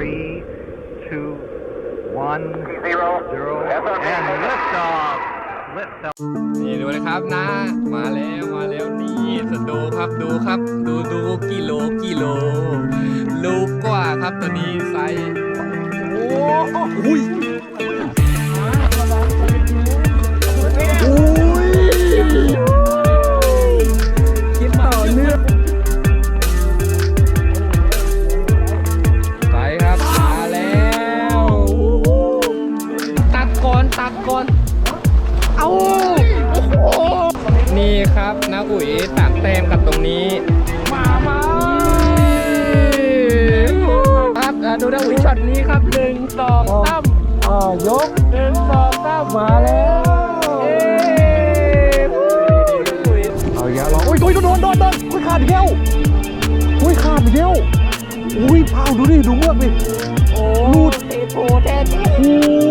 three, two, one, Zero. zero, and liftoff. Liftoff. นี่ดูนะครับนะ มาแล้วมาแล้วนี่สดูครับดูครับ ดูดูกิโลกิโลลูกกว่าครับตัวนี้ไซส์โอ้โห สองสามอ่ายกหนึ่งสองสามมาแล้วเอ้วู้อุ๋ยเอาอีกแล้วเรออุ้ยอุ้ยโดนโดนโดนอุ้ยขาดอีกแล้วอุ้ยขาดอีกแล้วอุ้ยเผาดูดิดูเมือกดิโอ้เตะโถแท้จริง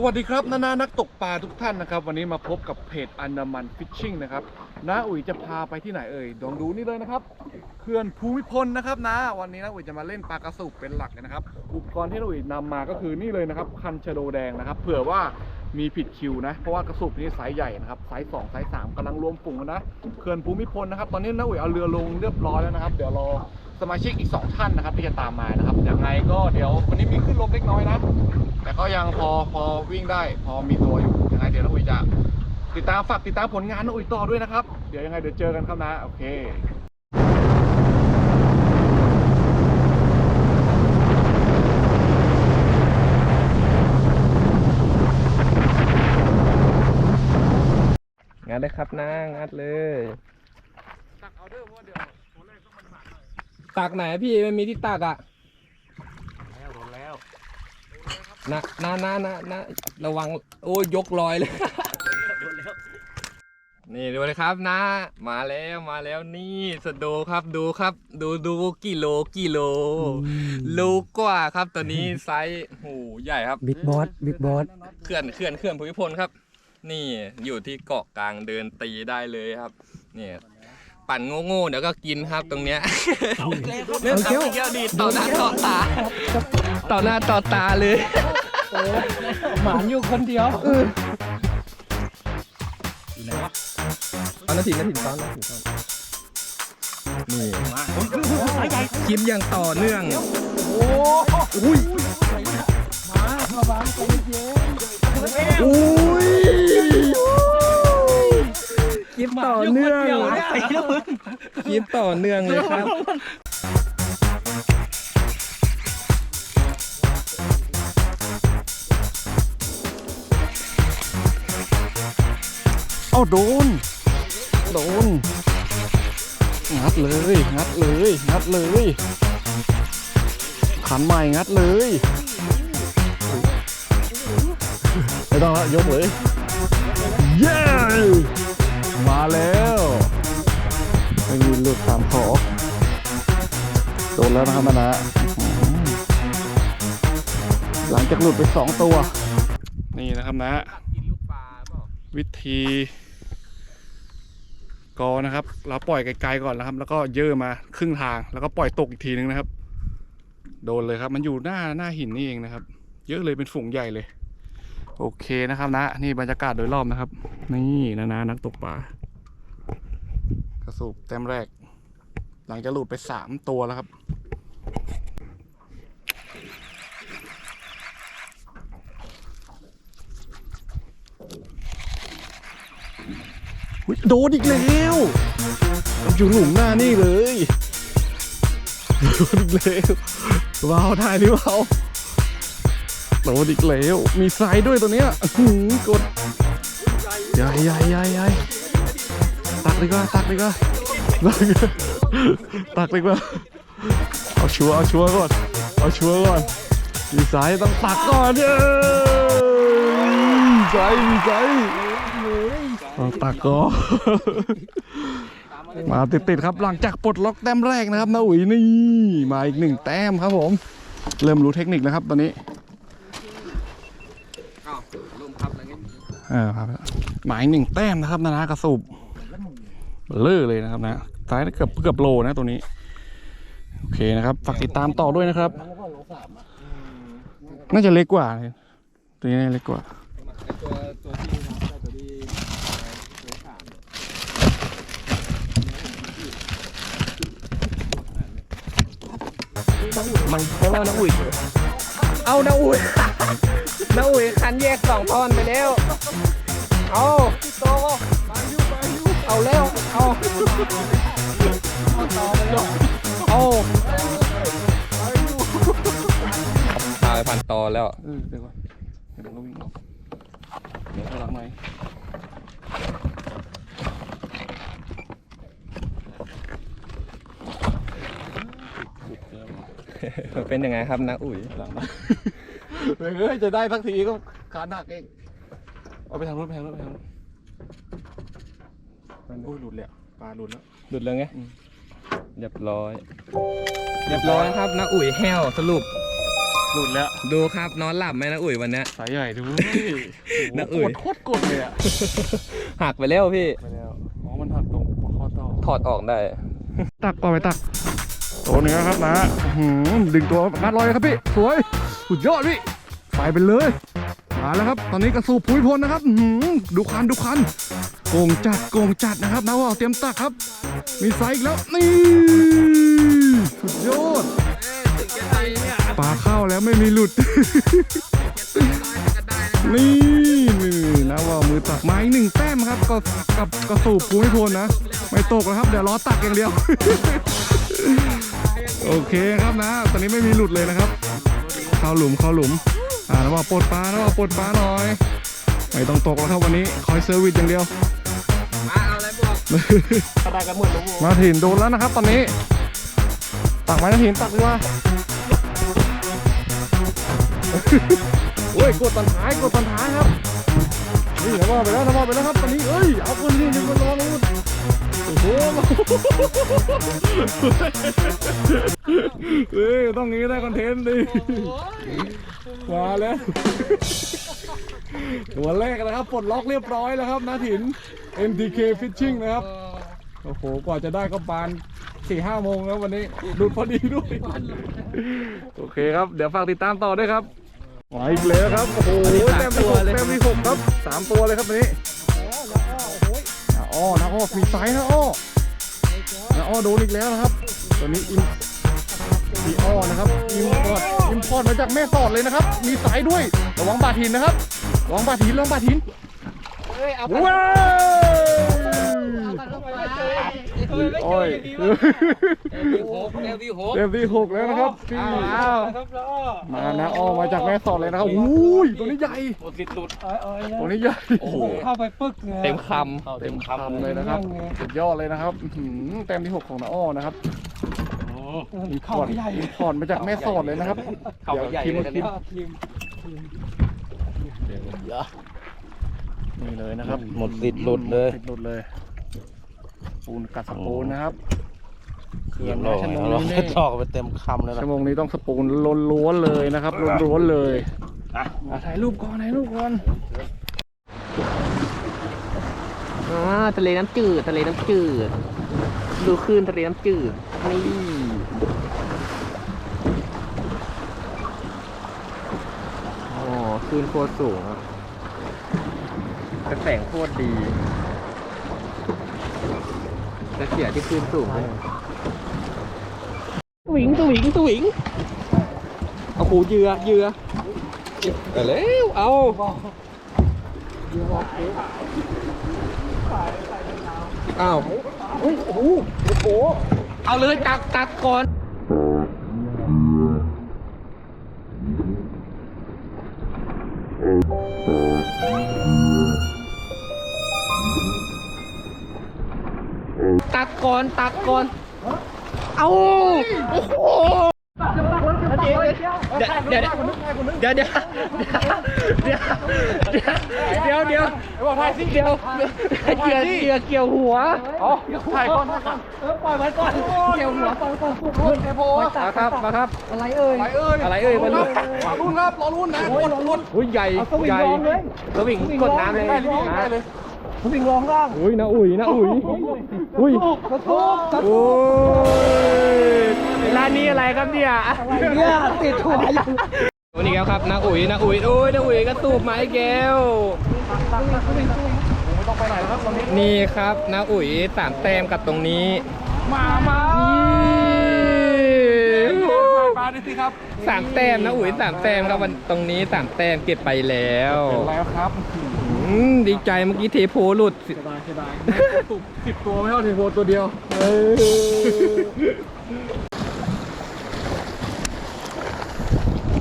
สวัสดีครับนานานักตกปลาทุกท่านนะครับ วันนี้มาพบกับเพจอันดามันฟิชชิ่งนะครับน้าอุ๋ยจะพาไปที่ไหนเอ่ยลองดูนี่เลยนะครับเขื่อนภูมิพลนะครับนะวันนี้น้าอุ๋ยจะมาเล่นปลากระสุบเป็นหลักเลยนะครับ อุปกรณ์ที่น้าอุ๋ยนำมาก็คือนี่เลยนะครับคันชะโดแดงนะครับ เผื่อว่ามีผิดคิวนะ เพราะว่ากระสุบนี้ไซส์ใหญ่นะครับไซส์สองไซส์สามกำลังรวมฝูงกันนะเขื่อนภูมิพลนะครับ ตอนนี้น้าอุ๋ยเอาเรือลงเรียบร้อยแล้วนะครับ เดี๋ยวรอ สมาชิกอีกสองท่านนะครับที่จะตามมานะครับยังไงก็เดี๋ยววันนี้มีขึ้นลมเล็กน้อยนะ แต่ก็ยังพอพอวิ่งได้ พอมีตัวอยู่ยังไงเดี๋ยวน้าอุ๋ยจะติดตามฝากติดตามผลงานน้าอุ๋ยต่อด้วยนะครับ เดี๋ยวยังไงเดี๋ยวเจอกันครับนะโอเคงัดเลยครับนะงัดเลย ตักไหนพี่ไม่มีที่ตักอะแล้วโดนแล้วนะนะนะนะนะระวังโอ้ยยกลอยเลยนี่ดูเลยครับนะ มาแล้วมาแล้วนี่สะโดครับดูครับ ดูดูกิโลกิโลลูกกว่าครับตัวนี้ไซส์โหใหญ่ครับบิ๊กบอสบิ๊กบอสเขื่อนเขื่อนเขื่อนภูมิพลครับ นี่อยู่ที่เกาะกลางเดินตีได้เลยครับ เนี่ย ปั่นโง่ๆเดี๋ยวก็กินครับตรงเนี้ยเนี่ยเอาอีกแล้วดีต่อหน้าต่อตา ต่อหน้าต่อตาเลยหมานอยู่คนเดียวตอนนาทีนาทีตอนนาทีตอนนี่คลิปอย่างต่อเนื่องอุ้ย คลิปต่อเนื่องคลิปต่อเนื่องเลยครับ เอาโดน โดน งัดเลย งัดเลย งัดเลย ขันใหม่งัดเลยไม่ต้องละยกเลย เย้ มาแล้วไม่มีหลุดตามขอโดนแล้วนะครับนะนะอื้อหือหลังจากหลุดไปสองตัว นี่นะครับนะกินลูกปลาเปล่าวิธีกอนะครับ เราปล่อยไกลๆก่อนนะครับ แล้วก็เยื่อมาครึ่งทาง แล้วก็ปล่อยตกอีกทีนึงนะครับ โดนเลยครับ มันอยู่หน้าหน้าหินนี่เองนะครับ เยอะเลยเป็นฝูงใหญ่เลย โอเคนะครับนะ นี่บรรยากาศโดยรอบนะครับ นี่นะนะนักตกปลากระสูบแต้มแรก หลังจากหลุดไปสามตัวแล้วครับโดนอีกแล้วอยู่หลุมหน้านี่เลยโดนอีกแล้วว้าวถ่ายหรือเปล่า โดนอีกแล้ว มีไซด์ด้วยตัวเนี้ยหืกดใหญ่ใหญ่ใหญ่ใหญ่ตักดีกว่าตักดีกว่าตักดีกว่าตักดีกว่าเอาชัวเอาชัวก่อนเอาชัวก่อนมีไซด์ต้องตักก่อนเย้มีไซด์มีไซด์เอาตากก็มาติดๆครับหลังจากปลดล็อกแต้มแรกนะครับนะอุ๋ยนี่มาอีกหนึ่งแต้มครับผม เริ่มรู้เทคนิคแล้วครับตอนนี้ อ้าวลมพับอะไร เออครับ หมายหนึ่งแต้มนะครับนะนะกระสูบเบลอเลยนะครับนะซ้ายเกือบเกือบโลนะตัวนี้ โอเคนะครับ ฝากติดตามต่อด้วยนะครับ น่าจะเล็กกว่าเลยตัวนี้น่าจะเล็กกว่าตัวตัวที่ทำตัวที่ตัวสามมันเพราะว่าน้าอุ่ยเอาน้าอุ่ย น้าอุ่ยคันแยกสองท่อนไปแล้ว เอาโตเอาแล้ว เอาเอาตายพันตอแล้วเออเดี๋ยวก่อนเดี๋ยวมันก็วิ่งออกเดี๋ยวเขาหลังไหมเป็นยังไงครับนะอุ๋ยหลังไหม เฮ้ยจะได้สักทีก็ขาหนักเองเอาไปทางรถไปทางรถไปทางรถมันโอ้ยหลุดแล้วปลาหลุดแล้วหลุดเลยไงอืมเรียบร้อย เรียบร้อยครับนะอุ๋ยแห้วสรุป หลุดแล้ว ดูครับนอนหลับไหมนะอุ๋ยวันเนี้ยสายใหญ่ดูนะเอ่ยโคตรโคตรกดเลยอะหักไปแล้วพี่ไปแล้วอ๋อมันหักตรงข้อต่อถอดออกได้ ตักก่อนไปตักตัวเนื้อครับนะอื้อหือดึงตัวงัดลอยเลยครับพี่สวย สุดยอดพี่ไปไปเลย มาแล้วครับ ตอนนี้กระสูบภูมิพลนะครับหือดูคันดูคันโกงจัดโกงจัดนะครับนะว่าเตรียมตักครับ มีไซส์อีกแล้วนี่สุดยอดปลาเข้าแล้วไม่มีหลุด นี่นี่นะว่ามือตักไม้หนึ่งแต้มครับก็กับกระสูบภูมิพลนะ ไม่ตกแล้วครับเดี๋ยวรอตักอย่างเดียว โอเคครับนะ ตอนนี้ไม่มีหลุดเลยนะครับ เข้าหลุมเข้าหลุม อ่าแล้วว่าปลดปลาแล้วว่าปลดปลาหน่อย ไม่ต้องตกแล้วครับวันนี้คอยเซอร์วิสอย่างเดียว มาเอาอะไรบอกได้กันหมดแล้วมาถิ่นโดนแล้วนะครับ ตอนนี้ ตักไม้นะถิ่นตักดีกว่าโอ้ยกดตันท้ายกดตันท้ายครับนี่นะว่าไปแล้วนะว่าไปแล้วครับตอนนี้เอ้ยเอาคนนี้ยังคนรอเลยโอ้โห เฮ้ยต้องงี้ได้คอนเทนต์ดิมาแล้วตัวแรกนะครับปลดล็อกเรียบร้อยแล้วครับนาถิน MTK Fishing นะครับโอ้โหกว่าจะได้ก็ปานสี่ห้าโมงแล้ววันนี้ดูดพอดีด้วย โอเคครับ เดี๋ยวฝากติดตามต่อด้วยครับมาอีกแล้วครับ โอ้โหแต้มที่หกแต้มที่หกครับสามตัวเลยครับวันนี้นาอ้อนาอ้อมีไซส์นะอ้อนาอ้อโดนอีกแล้วนะครับ ตัวนี้อิม พีอ้อนะครับอิมพอร์ตอิมพอร์ตมาจากแม่สอดเลยนะครับ มีไซส์ด้วยระวังบาดหินนะครับระวังบาดหินระวังบาดหินเฮ้ยเอาว้าวโอ้ยหกเวีหกเต็มที่หกแล้วนะครับพี่ครับล้อมานะอ้อมาจากแม่สอดเลยนะครับอุ้ยตัวนี้ใหญ่หมดสิทธิ์หลุดตัวนี้ใหญ่โอ้โหเข้าไปปึ๊กไงเต็มคำเต็มคำเลยนะครับสุดยอดเลยนะครับเต็มที่หกของน้าอ้อนะครับ เข้าไปใหญ่อินพอร์ตมาจากแม่สอดเลยนะครับเข้าไปใหญ่ดี๋ยวเลยคิมนะคิมนี่เลยนะครับหมดสิทธิ์หลุดเลยติดหลุดเลย ปูนกัดสปูนนะครับเขื่เยี่อยนมนะเลยชั่วโมงเรานี้ให้นี่ทอกไปเต็มคำเลยนะชั่วโมงนี้ต้องสปูนล้วนๆเลยนะครับล้วนๆเลยอะอะถ่ายรูปก่อนถ่ายรูปก่อนอ่าทะเลน้ำจืดทะเลน้ำจืด ดูคลื่นทะเลน้ำจืด นี่ โอ้คลื่นโคตรสูงอะแต่แสงโคตรดี แต่เสียที่คลื่นสูงสวิงสวิงสวิงเอาหูเหยื่อเหยื่อเอาเร็วเอาอ้าวเอาเลยตักตักก่อน ตักก่อนตักก่อน เอาโอ้โหเดี๋ยวเดี๋ยวเดี๋ยวเดี๋ยวเดี๋ยวเดี๋ยวเดี๋ยวเดี๋ยวเดี๋ยวเดี๋ยวเดี๋ยวเดี๋ยวเกี่ยวหัวอ๋อถ่ายก่อนถ่ายก่อปล่อยมันก่อนเกี่ยวหัวปล่อยก่อนขึ้นไอโฟมาครับมาครับอะไรเอ่ยอะไรเอ่ยมันรอรุ่นครับรอรุ่นนะรอรุ่นอุ้ยใหญ่ใหญ่สวิงกดน้ำเลย ได้เลยได้เลยวิ่งลงล่างอุ้ยนะอุ้ยนะอุ้ยอุ้ยกระทุกโอ้ยร้านนี้อะไรครับเนี่ยเนี่ยติดหัวอยู่วันนี้ครับนะอุ๋ยนะอุ๋ยโอ้ยนะอุ๋ยก็ตูบไม้แก้วไม่ต้องไปไหนแล้วครับตอนนี้นี่ครับนะอุ๋ยสามแต้มกับตรงนี้ มามานี่ปลาดิสิครับสามแต้มนะอุ๋ยสามแต้มครับวันตรงนี้สามแต้มเก็บไปแล้วแล้วครับอืม ดีใจเมื่อกี้เทโพหลุด เสียดายเสียดายตุกสิบตัวไม่เท่าเทโพตัวเดียว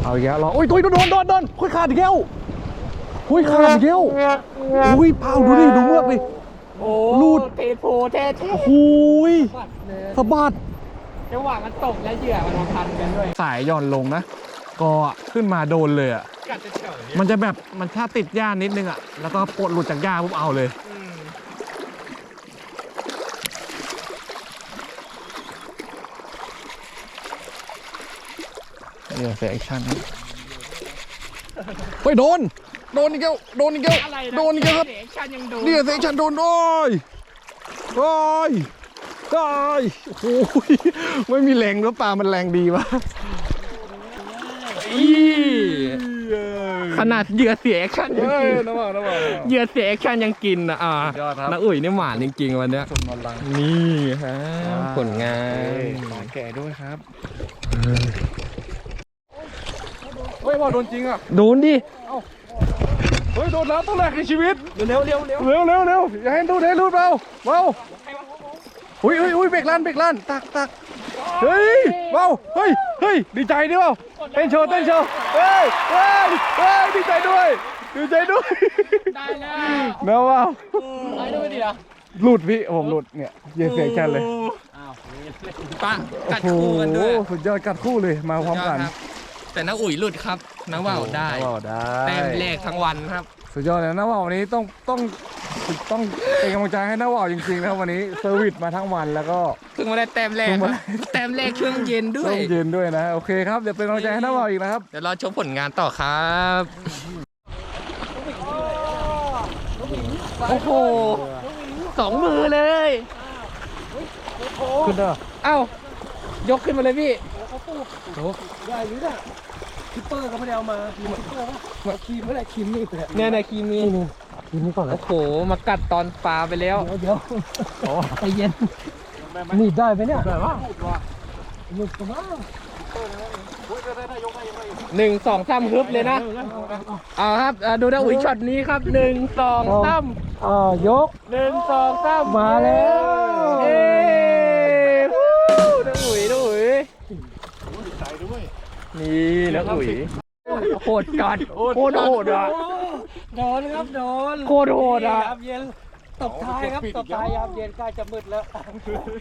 เอาอีกแล้วรอโอ้ยตัวโดนโดนโดนคุยขาดอีกแล้วคุยขาดอีกแล้วอุ้ยเผาดูดิดูเมือกดิโอ้รูดเทโพแท้ๆโอ้โหยสะบัดจังหวะมันตกและเหยื่อมันมาพันกันด้วย สายหย่อนลงนะ ก็ขึ้นมาโดนเลยอะ มันจะแบบมันถ้าติดหญ้านิดนึงอะแล้วก็ปลดหลุดจากหญ้าปุ๊บเอาเลยเนี่ยเฟคชั่นเฮ้ยโดน โดนอีกแล้วโดนอีกแล้วอะไรนะโดนอีกแล้วครับเด็กชันยังโดนเนี่ยเฟคชั่นโดนโอ้ยโอ้ยโอ้ยโอ้ยไม่มีแรงแล้วปลามันแรงดีวะอี ขนาดเหยื่อเสียแอคชั่นยังเฮ้ยกินน้ำมันน้ำมันเหยื่อเสียแอคชั่นยังกินนะอ่ายอดครับ น้าอุ๋ยนี่หวานจริงๆวันเนี้ยสมนอนลังนี่ฮะผลงานปลาแก่ด้วยครับเฮ้ยว่าโดนจริงอะ โดนดิ เฮ้ยโดนแล้วต้องแรกในชีวิต เร็วเร็วเร็วเร็วเร็วเร็วอย่าให้ดูให้รูดเบาเบาอุ้ยอุ้ยอุ้ยเบรกลั่นเบรกลั่นตักตัก เฮ้ยเบาเฮ้ยเฮ้ยดีใจดิเปล่าเต้นโชว์เต้นโชว์เฮ้ยเฮ้ยเฮ้ยดีใจด้วยดีใจด้วยได้แล้วเนาะว่าไอ้ด้วยดิอะหลุดพี่ผมหลุดเนี่ยเยียเสียงชันเลยปะกัดคู่กันด้วยโอ้โหสุดยอดกัดคู่เลยมาพร้อมกันครับแต่น้าอุ๋ยหลุดครับน้าว่าวได้ว้าวได้แต้มแรกทั้งวันครับ สุดยอดเลยนะว่าววันนี้ต้องต้องต้องเป็นกำลังใจให้นะว่าวจริงๆนะครับวันนี้เซอร์วิสมาทั้งวันแล้วก็ เพิ่งมาได้แต้มแรกเพิ่งคมารับแต้มแรกช่วงเย็นด้วต้ยองเย็นด้วยนะโอเคครับเดี๋ยวเป็นกำลังใจให้นะว่าวอีกนะครับ เดี๋ยวรอชมผลงานต่อครับ โอ้โหสองมือเลย ขึ้นเด้อเอ้า ยกขึ้นมาเลยพี่ คิปเปอร์ก็ไม่ได้เอามาคีมมาคีมเมื่อไรคีมนี่แหละเนี่ยนะคีมนี่คีมนี่ก่อนนะโอ้โห มากัดตอนปลาไปแล้วเดี๋ยวเดี๋ยวโอ้ใจเย็นหนีบได้ไหมเนี่ยได้ป่ะหยุดมาหนึ่งสองสามฮึบเลยนะเอาครับดูนะอุ้ยช็อตนี้ครับหนึ่งสองสามอ่ายกหนึ่งสองสามมาแล้ว นี่นะอุ๋ยโคตรกัดโคตรโหดอะโดนครับโดนโคตรโหดอะยามเย็นตบท้ายครับตบท้ายยามเย็นใกล้จะมืดแล้ว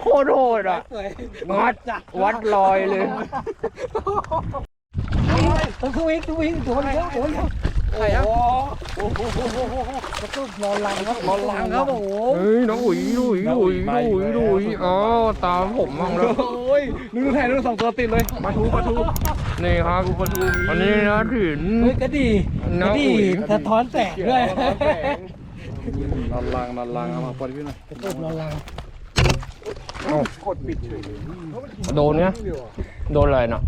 โคตรโหดอะสวยวัดวัดลอยเลยต้องวิ่งต้องวิ่งตัวเดียวตัวเดียวใครครับโอ้โหกระตุ้นนอนหลังครับนอนหลังครับโอ้โหเฮ้ยน้องอุ๋ยอุ๋ยอุ๋ยอุ๋ยอุ๋ยอ๋อตามผมมั่งแล้วโอ้ยนึกดูแทนนึกสองตัวติดเลยมาทูมาทูนี่ครับอันนี้นะถึงเฮ้ยก็ดีน้ก็องดีอุ๋ยสะท้อนแสงด้วยนอนลังนอนลังเอามาปล่อยขึ้นหน่อยกระตุ้นนอนหลังกดปิดเฉยโดนเนี่ยโดนอะไรเนาะ